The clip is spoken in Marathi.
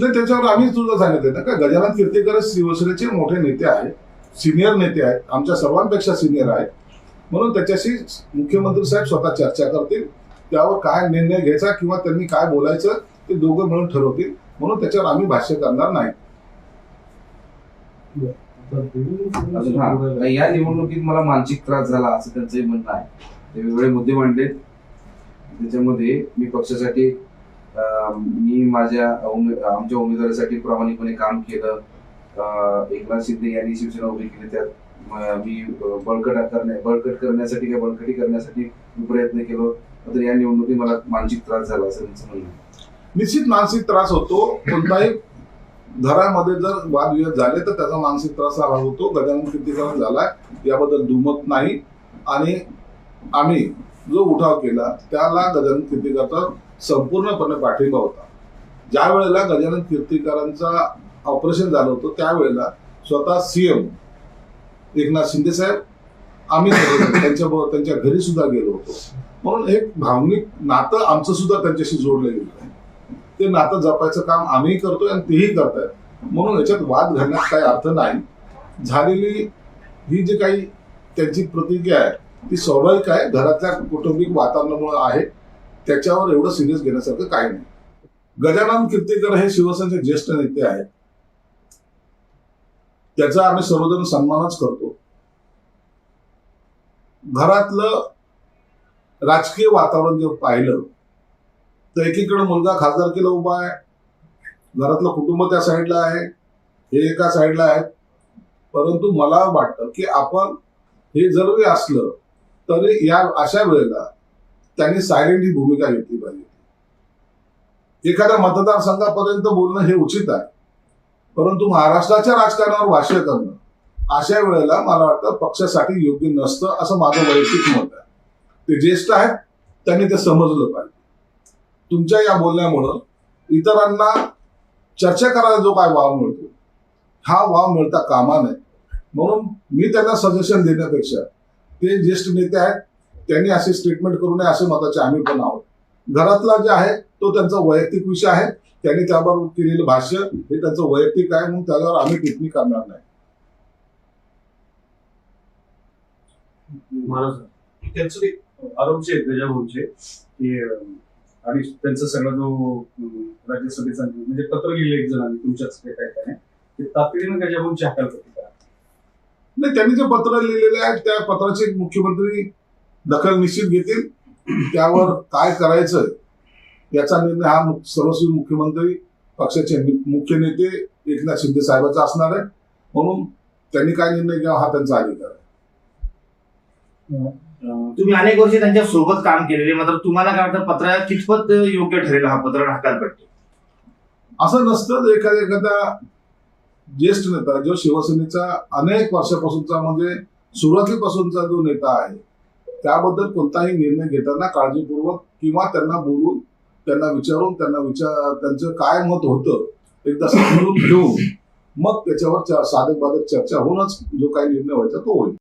नाही त्याच्यावर आम्ही तुझं सांगितलं ना का गजानन कीर्तीकर शिवसेनेचे मोठे नेते आहेत सिनियर नेते आहेत आमच्या सर्वांपेक्षा सिनियर आहेत. म्हणून त्याच्याशी मुख्यमंत्री साहेब स्वतः चर्चा करतील त्यावर काय निर्णय घ्यायचा किंवा त्यांनी काय बोलायचं ते दोघं मिळून ठरवतील. म्हणून त्याच्यावर आम्ही भाष्य करणार नाही. अजून हा या निवडणुकीत मला मानसिक त्रास झाला असं त्यांचंही म्हणणं आहे. ते वेगवेगळे मुद्दे मांडले त्याच्यामध्ये मी पक्षासाठी मी माझ्या आमच्या उमेदवारीसाठी प्रामाणिकपणे काम केलं. एकनाथ शिंदे यांनी शिवसेना उभी केली. त्यात मी बळकट करण्या बळकट करण्यासाठी किंवा बळकटी करण्यासाठी मी प्रयत्न केलो. तर या निवडणुकीत मला मानसिक त्रास झाला असं त्यांचं म्हणणं निश्चित मानसिक त्रास होतो. कोणताही घरामध्ये जर वादविवाद झाले तर त्याचा मानसिक त्रास हा होतो. गजानन कीर्तीकरण झाला याबद्दल दुमत नाही. आणि आम्ही जो उठाव केला त्याला गजानन कीर्तीकरचा संपूर्णपणे पाठिंबा होता. ज्या वेळेला गजानन कीर्तीकरांचा ऑपरेशन झालं होतं त्यावेळेला स्वतः सीएम एकनाथ शिंदे साहेब आम्ही त्यांच्या त्यांच्या घरी सुद्धा गेलो होतो. म्हणून एक भावनिक नातं आमचं सुद्धा त्यांच्याशी जोडलं गेलं ते नातं जपायचं काम आम्ही करतोय आणि तेही करतायत. म्हणून याच्यात वाद घालण्यात काही अर्थ नाही. झालेली ही जी काही त्यांची प्रतिक्रिया आहे ती स्वाभाविक आहे. घरातल्या कौटुंबिक वातावरणामुळे आहे. त्याच्यावर एवढं सिरियस घेण्यासारखं काही नाही. गजानन कीर्तीकर हे शिवसेनेचे ज्येष्ठ नेते आहेत. त्याचा आम्ही सर्वजण सन्मानच करतो. घरातलं राजकीय वातावरण जर पाहिलं तर एकीकडे मुलगा खासदारकीला उभा आहे. घरातलं कुटुंब त्या साईडला आहे. हे एका साईडला आहे परंतु मला वाटतं की आपण हे जरुरी असलं तरी या अशा वेळेला त्यांनी सायलेंट ही भूमिका घेतली पाहिजे. एखाद्या मतदारसंघापर्यंत बोलणं हे उचित आहे. परंतु महाराष्ट्राच्या राजकारणावर भाष्य करणं अशा वेळेला मला वाटतं पक्षासाठी योग्य नसतं असं माझं वैयक्तिक मत आहे. ते ज्येष्ठ आहेत त्यांनी ते समजलं पाहिजे. तुमच्या या बोलण्यामुळं इतरांना चर्चा करायला जो काय वाव मिळतो हा वाव मिळता कामा नये. म्हणून मी त्यांना सजेशन देण्यापेक्षा ते ज्येष्ठ नेते आहेत त्यांनी असे स्टेटमेंट करू नये असे मताचे आम्ही पण आहोत. घरातला जे आहे तो त्यांचा वैयक्तिक विषय आहे. त्यांनी त्याबरोबर केलेलं भाष्य हे त्यांचं वैयक्तिक आहे म्हणून त्यावर आम्ही टिप्पणी करणार नाही. महाराज त्यांचं एक आरोप जे आहेत गजाभाऊचे आणि त्यांचा सगळा जो राज्यसभेचा म्हणजे पत्र लिहिलं एक जणांनी तुमच्याच काही काय ते तातडीनं गजाभाऊंची हकालपट्टी करा. नाही त्यांनी जे पत्र लिहिलेले आहे त्या पत्राची मुख्यमंत्री दखल निश्चित घेतील. त्यावर काय करायचं याचा निर्णय हा सर्वस्वी मुख्यमंत्री पक्षाचे मुख्य नेते एकनाथ शिंदे साहेबांचा असणार आहे. म्हणून त्यांनी काय निर्णय घ्यावा हा त्यांचा अधिकार आहे. तुम्ही अनेक वर्ष त्यांच्यासोबत काम केलेले मात्र तुम्हाला काय वाटतं पत्र कितपत योग्य ठरेल हा पत्र ढाकालपट्टी असं नसतं एखाद्या एखादा ज्येष्ठ नेता जो शिवसेनेचा अनेक वर्षापासूनचा म्हणजे सुरुवातीपासूनचा जो नेता आहे त्याबद्दल कोणताही निर्णय घेताना काळजीपूर्वक किंवा त्यांना बोलून त्यांना विचारून त्यांना विचार त्यांचं काय मत होतं एकदा समजून घेऊन मग त्याच्यावर च- साधक बाधक चर्चा होऊनच जो काही निर्णय व्हायचा तो होईल.